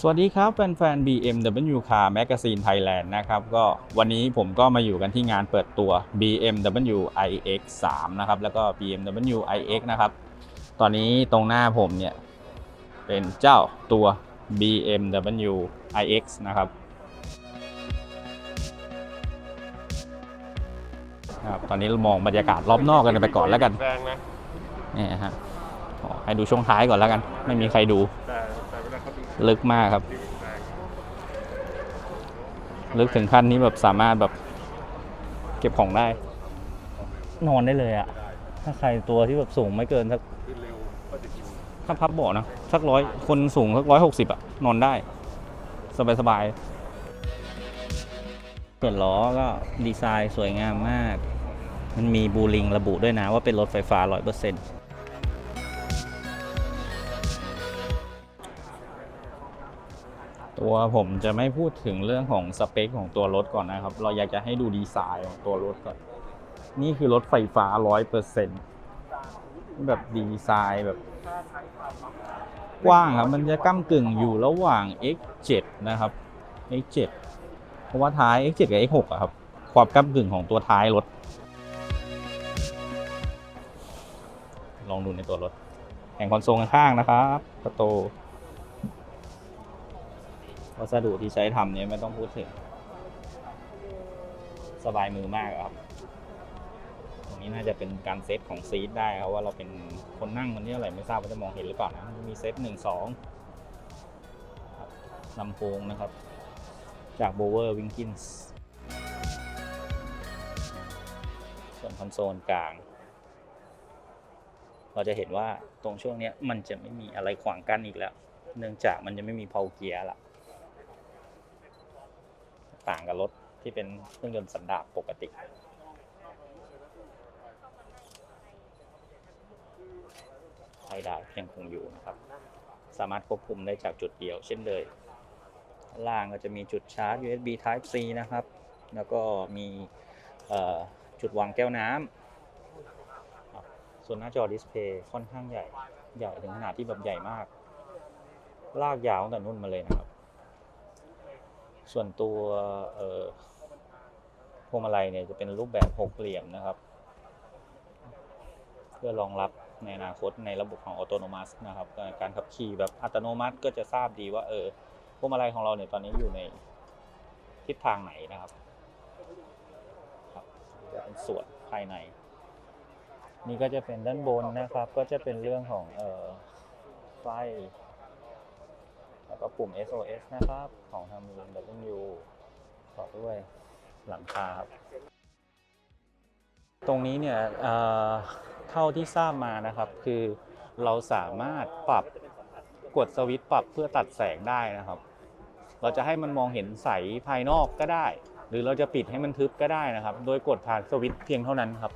สวัสดีครับ แฟนๆ BMW Car Magazine Thailand นะครับก็วันนี้ผมก็มาอยู่กันที่งานเปิดตัว BMW iX 3นะครับแล้วก็ BMW iX นะครับ ตอนนี้ตรงหน้าผมเนี่ย เป็นเจ้าตัว BMW iX นะครับครับ ตอนนี้เรามองบรรยากาศรอบนอกกันไปก่อนแล้วกันแรงนะนี่ฮะขอให้ดูช่วงท้ายก่อนแล้วกัน ไม่มีใครดูแต่แต่เว ลาเขาดูลึกมากครับดีแรงลึกถึงขั้นนี้แบบสามารถแบบเก็บของได้ นอนได้เลยอะถ้าใครตัวที่แบบสูงไม่เกินสักขึ้นเร็วก็จะอยู่ถ้าพับเบาะนะสักร้อยคนสูงสักร้อยหกสิบอะนอนได้ สบายสบายๆส่วนล้อก็ดีไซน์สวยงามมาก มันมีบูลิงระบุด้วยนะว่าเป็นรถไฟฟ้า100%ตั ตัวผมจะไม่พูดถึงเรื่องของสเปคของตัวรถก่อนนะครับ เราอยากจะให้ดูดีไซน์ของตัวรถก่อน นี่คือรถไฟฟ้า100%แบบดีไซน์แบบ กว้างครับ มันจะก้ากึ่งอยู่ระหว่าง X7 นะครับ X7 เพราะว่าท้าย X7 กับ X6 อะครับ ความก้ากึ่งของตัวท้ายรถ ลองดูในตัวรถแผงคอนโซลข้างๆนะครับประตู วัสดุที่ใช้ทำเนี่ยไม่ต้องพูดถึง สบายมือมากครับ ตรงนี้น่าจะเป็นการเซตของซีทได้ครับว่าเราเป็นคนนั่งมันนี่อะไรไม่ทราบว่าจะมองเห็นหรือเปล่านะมีเซตหนึ่งสองลำโพงนะครับ จาก b o w e r Winkins ส่วนคอนโซลกลาง เราจะเห็นว่าตรงช่วงเนี้ยมันจะไม่มีอะไรขวางกั้นอีกแล้ว เนื่องจากมันจะไม่มีเพาเกียร์ละ ต่างกับรถที่เป็นเครื่องยนต์สันดาปปกติ ไฟดาวยังคงอยู่นะครับ สามารถควบคุมได้จากจุดเดียว เช่นเลยด้านล่างก็จะมีจุดชาร์จ USB Type C นะครับ แล้วก็มีจุดวางแก้วน้ำส่วนหน้าจอดิสเพย์ค่อนข้างใหญ่ ใหญ่ถึงขนาดที่แบบใหญ่มาก ลากยาวตั้งแต่นุ่นมาเลยนะครับ ส่วนตัวพวงมาลัยเนี่ยจะเป็นรูปแบบหกเหลี่ยมนะครับ เพื่อรองรับในอนาคตในระบบของอัตโนมัตินะครับการขับขี่แบบอัตโนมัติก็จะทราบดีว่าเออพวงมาลัยของเราเนี่ยตอนนี้อยู่ในทิศทางไหนนะครับครับจะเป็นส่วนภายใน นี่ก็จะเป็นด้านบนนะครับ ก็จะเป็นเรื่องของเออไฟ แล้วก็ปุ่ม SOS นะครับของทาง BMW ต่อด้วยหลังคาครับ ตรงนี้เนี่ยเเท่าที่ทราบมานะครับ คือเราสามารถปรับกดสวิตช์ปรับเพื่อตัดแสงได้นะครับ เราจะให้มันมองเห็นใสภายนอกก็ได้ หรือเราจะปิดให้มันทึบก็ได้นะครับ โดยกดผ่านสวิตช์เพียงเท่านั้นครับ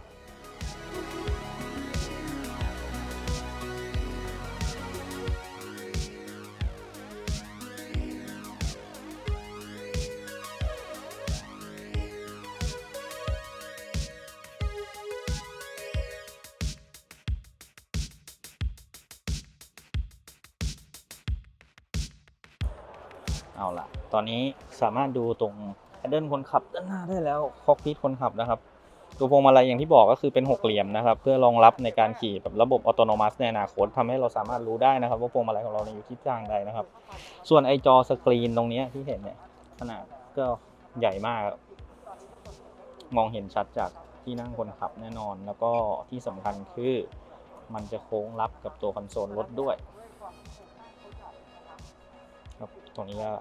เอาละตอนนี้สามารถดูตรงแพดเดิลคนขับด้านหน้าได้แล้วคอกพิทคนขับนะครับ ตัวพวงมาลัยอย่างที่บอกก็คือเป็นหกเหลี่ยมนะครับ เพื่อรองรับในการขี่แบบระบบอัตโนมัติในอนาคตทำให้เราสามารถรู้ได้นะครับ ว่าพวงมาลัยของเราอยู่ที่ทางใดนะครับ ส่วนไอจอสกรีนตรงนี้ที่เห็นเนี่ยขนาดก็ใหญ่มาก มองเห็นชัดจากที่นั่งคนขับแน่นอน แล้วก็ที่สำคัญคือมันจะโค้งรับกับตัวคอนโซลรถด้วยครับตรงนี้ก็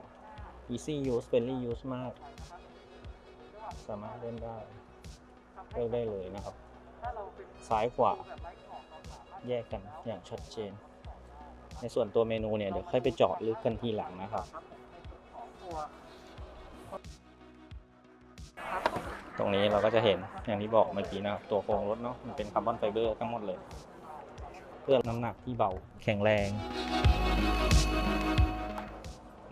easy use friendly use มาก สามารถเล่นได้เลือกได้เลยนะครับ ซ้ายขวา แยกกันอย่างชัดเจน ในส่วนตัวเมนูเนี่ย เดี๋ยวค่อยไปเจาะลึกกันทีหลังนะครับ ตรงนี้เราก็จะเห็นอย่างที่บอกเมื่อกี้นะครับ ตัวโครงรถเนาะมันเป็นคาร์บอนไฟเบอร์ทั้งหมดเลย เพื่อน้ำหนักที่เบาแข็งแรง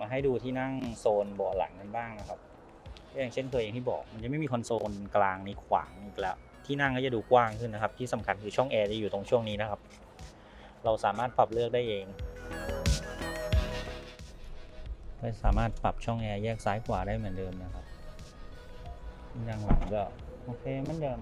มาให้ดูที่นั่งโซนเบาะหลังกันบ้างนะครับอย่างเช่นเคยอย่างที่บอก มันจะไม่มีคอนโซลกลางนี้ขวางอีกแล้ว ที่นั่งก็จะดูกว้างขึ้นนะครับ ที่สำคัญคือช่องแอร์จะอยู่ตรงช่วงนี้นะครับ เราสามารถปรับเลือกได้เองก็สามารถปรับช่องแอร์แยกซ้ายขวาได้เหมือนเดิมนะครับด้านหลังก็โอเคเหมือนเดิม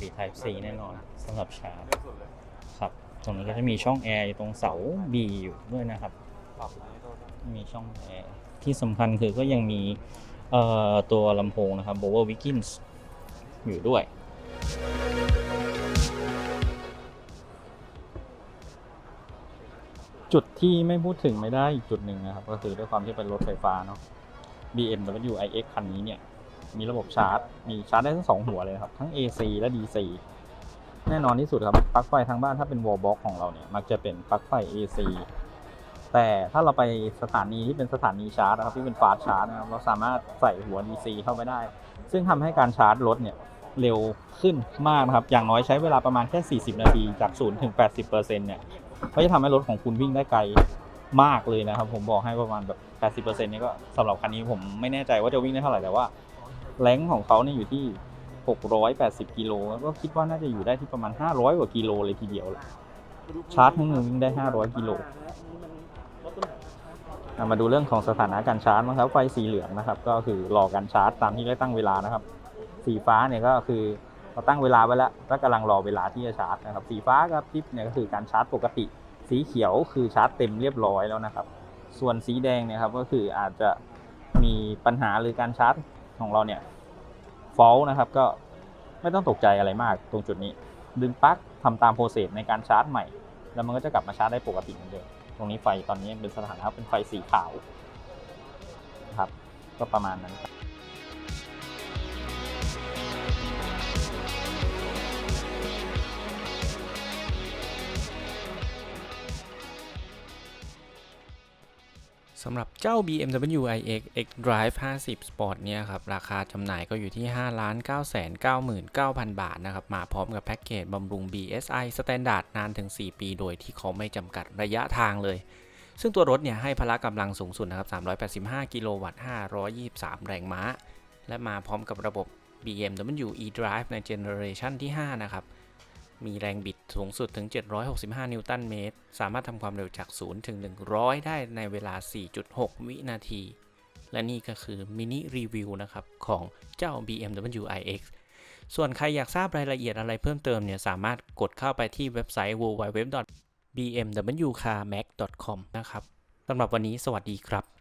USB Type C แน่นอนสำหรับชาร์จเรื่องสุดเลยครับตรงนี้ก็จะมีช่องแอร์อยู่ตรงเสา B อยู่ด้วยนะครับปรับให้โทษนะมีช่องแอร์ที่สำคัญคือก็ยังมีเอ่อตัวลำโพงนะครับ b o w e r Wiggins อยู่ด้วยจุดที่ไม่พูดถึงไม่ได้อีกจุดหนึ่งนะครับ ก็คือด้วยความที่เป็นรถไฟฟ้าเนาะ BMW iX คันนี้เนี่ย มีระบบชาร์จ มีชาร์จได้ทั้งสองหัวเลยนะครับ ทั้ง AC และ DC แน่นอนที่สุดครับปลั๊กไฟทางบ้านถ้าเป็น wall box ของเราเนี่ยมักจะเป็นปลั๊กไฟ AC แต่ถ้าเราไปสถานีที่เป็นสถานีชาร์จนะครับที่เป็นฟาสชาร์จนะครับเราสามารถใส่หัว DC เข้าไปได้ ซึ่งทำให้การชาร์จรถเนี่ยเร็วขึ้นมากนะครับ อย่างน้อยใช้เวลาประมาณแค่ 40 นาที จาก0ถึง 80%เนี่ยก็จะทำให้รถของคุณวิ่งได้ไกลมากเลยนะครับ ผมบอกให้ประมาณแบบ 80%นี่ก็สำหรับคันนี้ผมไม่แน่ใจว่าจะวิ่งได้เท่าไหร่แต่ว่า แรงของเขาเนี่ยอยู่ที่ 680 กิโลก็คิดว่าน่าจะอยู่ได้ที่ประมาณ 500 กว่ากิโลเลยทีเดียวแหละชาร์จทั้งหนึ่งวิ่งได้ 500 กิโลอะมาดูเรื่องของสถานะการชาร์จนะครับไฟสีเหลืองนะครับ ก็คือรอการชาร์จตามที่ได้ตั้งเวลานะครับ สีฟ้าเนี่ยก็คือเราตั้งเวลาไว้แล้วก็กำลังรอเวลาที่จะชาร์จนะครับ สีฟ้ากับทิปเนี่ยก็คือการชาร์จปกติ สีเขียวคือชาร์จเต็มเรียบร้อยแล้วนะครับ ส่วนสีแดงเนี่ยครับก็คืออาจจะมีปัญหาหรือการชาร์จ ของเราเนี่ยฟอลนะครับก็ไม่ต้องตกใจอะไรมากตรงจุดนี้ ดึงปลั๊กทำตามโปรเซสในการชาร์จใหม่ แล้วมันก็จะกลับมาชาร์จได้ปกติเหมือนเดิมตรงนี้ไฟตอนนี้เป็นสถานะเป็นไฟสีขาวนะครับก็ประมาณนั้น สำหรับเจ้า BMW iX X Drive 50 Sport เนี่ยครับ ราคาจำหน่ายก็อยู่ที่ 5 9 9 9 0 0 0 บาทนะครับ มาพร้อมกับแพ็กเกจบำรุง BSI Standard นานถึง 4 ปี โดยที่เขาไม่จำกัดระยะทางเลย ซึ่งตัวรถเนี่ยให้พละกำลังสูงสุดนะครับ 385 กิโลวัตต์ 523 แรงม้า และมาพร้อมกับระบบ BMW eDrive ในเจเนอเรชันที่ 5 นะครับ มีแรงบิดสูงสุดถึง 765 นิวตันเมตร สามารถทำความเร็วจาก 0 ถึง 100 ได้ในเวลา 4.6 วินาที และนี่ก็คือมินิรีวิวนะครับ ของเจ้า BMW iX ส่วนใครอยากทราบรายละเอียดอะไรเพิ่มเติมเนี่ย สามารถกดเข้าไปที่เว็บไซต์ www.bmwcarmax.com นะครับสำหรับวันนี้สวัสดีครับ